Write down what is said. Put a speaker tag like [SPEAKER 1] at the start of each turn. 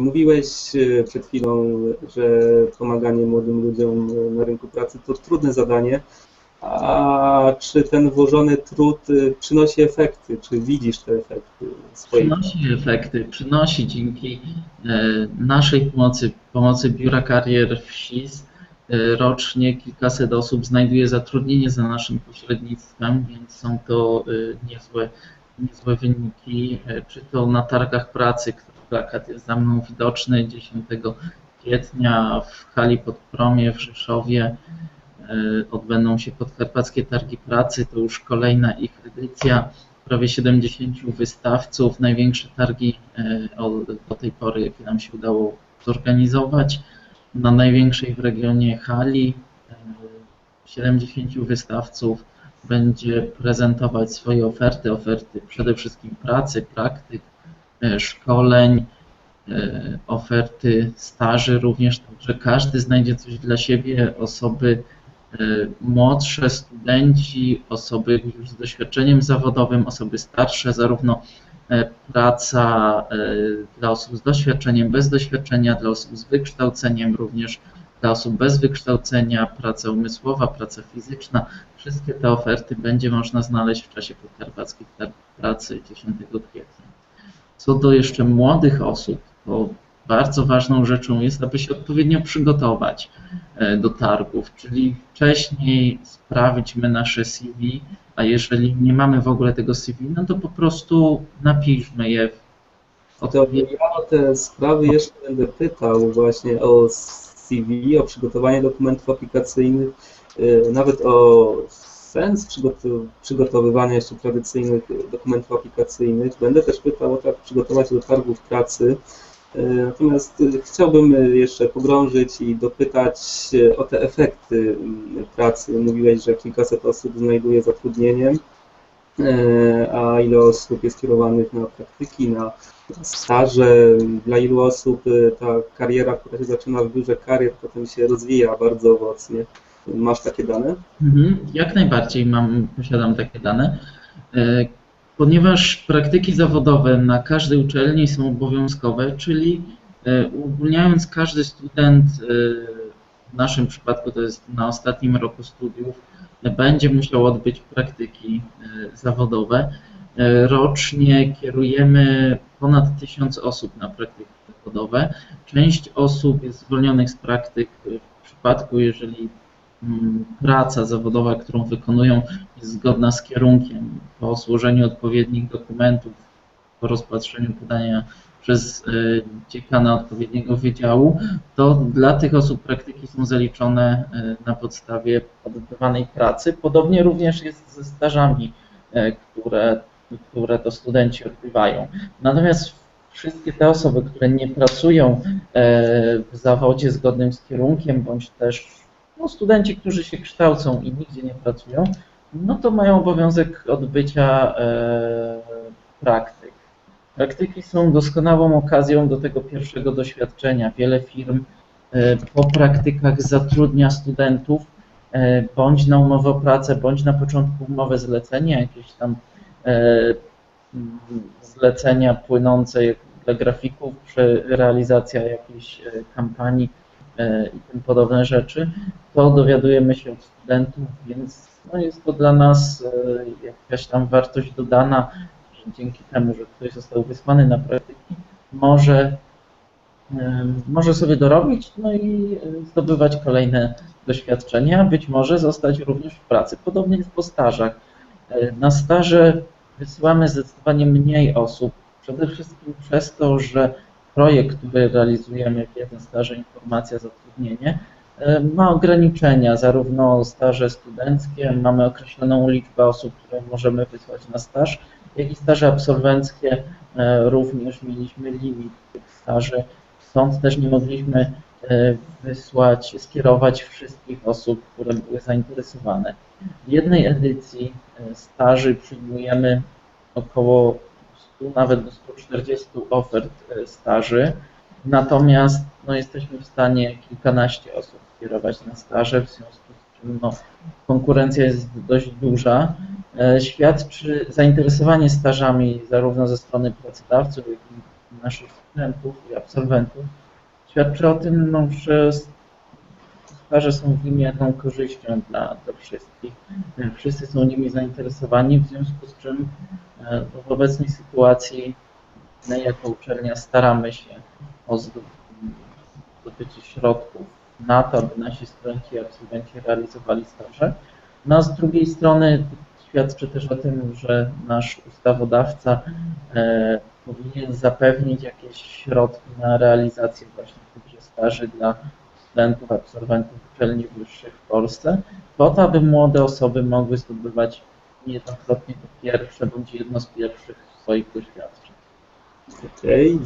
[SPEAKER 1] Mówiłeś e, przed chwilą, że pomaganie młodym ludziom e, na rynku pracy to trudne zadanie. A czy ten włożony trud e, przynosi efekty? Czy widzisz te efekty swoich?
[SPEAKER 2] Przynosi efekty, przynosi dzięki naszej pomocy, pomocy Biura Karier w SIS. e, Rocznie kilkaset osób znajduje zatrudnienie za naszym pośrednictwem, więc są to niezłe, niezłe wyniki. Czy to na targach pracy, który plakat jest za mną widoczny. 10 kwietnia w hali pod Promie w Rzeszowie e, odbędą się podkarpackie targi pracy, to już kolejna ich edycja. Prawie 70 wystawców, największe targi e, do tej pory, jakie nam się udało zorganizować. Na największej w regionie hali e, 70 wystawców będzie prezentować swoje oferty, oferty przede wszystkim pracy, praktyk, e, szkoleń, e, oferty staży również, także każdy znajdzie coś dla siebie, osoby e, młodsze, studenci, osoby już z doświadczeniem zawodowym, osoby starsze, zarówno e, praca e, dla osób z doświadczeniem, bez doświadczenia, dla osób z wykształceniem, również dla osób bez wykształcenia, praca umysłowa, praca fizyczna. Wszystkie te oferty będzie można znaleźć w czasie podkarpackich targ pracy 10 kwietnia. Co do jeszcze młodych osób, to bardzo ważną rzeczą jest, aby się odpowiednio przygotować e, do targów, czyli wcześniej sprawdźmy nasze CV, a jeżeli nie mamy w ogóle tego CV, no to po prostu napiszmy je
[SPEAKER 1] To ja o te sprawy jeszcze będę pytał właśnie o CV, o przygotowanie dokumentów aplikacyjnych, e, nawet o sens przygotow- przygotowywania jeszcze tradycyjnych dokumentów aplikacyjnych. Będę też pytał o jak przygotować się do targów pracy. E, Natomiast e, chciałbym jeszcze pogrążyć i dopytać o te efekty m, pracy. Mówiłeś, że kilkaset osób znajduje zatrudnienie, e, a ile osób jest kierowanych na praktyki, na staże. Dla ilu osób ta kariera, która się zaczyna w biurze karier, potem się rozwija bardzo owocnie. Masz takie dane?
[SPEAKER 2] Mhm, Jak najbardziej mam, posiadam takie dane. E, Ponieważ praktyki zawodowe na każdej uczelni są obowiązkowe, czyli e, uogólniając, każdy student, e, w naszym przypadku to jest na ostatnim roku studiów, będzie musiał odbyć praktyki zawodowe. Rocznie kierujemy ponad tysiąc osób na praktyki zawodowe. Część osób jest zwolnionych z praktyk w przypadku, jeżeli praca zawodowa, którą wykonują, jest zgodna z kierunkiem po złożeniu odpowiednich dokumentów, po rozpatrzeniu podania przez y, dziekana odpowiedniego wydziału, to dla tych osób praktyki są zaliczone y, na podstawie odbywanej pracy. Podobnie również jest ze stażami, y, które, które to studenci odbywają. Natomiast wszystkie te osoby, które nie pracują w zawodzie zgodnym z kierunkiem, bądź też no, studenci, którzy się kształcą i nigdzie nie pracują, no to mają obowiązek odbycia e, praktyk. Praktyki są doskonałą okazją do tego pierwszego doświadczenia. Wiele firm e, po praktykach zatrudnia studentów e, bądź na umowę o pracę, bądź na początku umowę zlecenia, jakieś tam zlecenia płynące dla grafików, realizacja jakiejś kampanii i tym podobne rzeczy to dowiadujemy się od studentów, więc no jest to dla nas e, jakaś tam wartość dodana, że dzięki temu, że ktoś został wysłany na praktyki, może, e, może sobie dorobić, no i e, zdobywać kolejne doświadczenia, być może zostać również w pracy. Podobnie jest po stażach. E, Na staże wysyłamy zdecydowanie mniej osób, przede wszystkim przez to, że projekt, który realizujemy w jeden staże informacja zatrudnienie, E, ma ograniczenia, zarówno staże studenckie, mamy określoną liczbę osób, które możemy wysłać na staż, jak i staże absolwenckie, e, również mieliśmy limit tych staży, stąd też nie mogliśmy e, wysłać, skierować wszystkich osób, które były zainteresowane. W jednej edycji staży przyjmujemy około 100, nawet do 140 ofert e, staży, natomiast no, jesteśmy w stanie kilkanaście osób kierować na staże, w związku z czym no, konkurencja jest dość duża. E, Świadczy zainteresowanie stażami zarówno ze strony pracodawców, jak i naszych studentów i absolwentów świadczy o tym, no, że staże są wymierną korzyścią dla, dla wszystkich. E, Wszyscy są nimi zainteresowani, w związku z czym e, w obecnej sytuacji my jako uczelnia staramy się o zdo- zdobycie środków na to, aby nasi studenci i absolwenci realizowali staże. No a z drugiej strony świadczy też o tym, że nasz ustawodawca e, powinien zapewnić jakieś środki na realizację właśnie tychże staży dla studentów, absolwentów uczelni wyższych w Polsce, po to, aby młode osoby mogły zdobywać niejednokrotnie to pierwsze bądź jedno z pierwszych swoich doświadczeń.
[SPEAKER 1] Okej,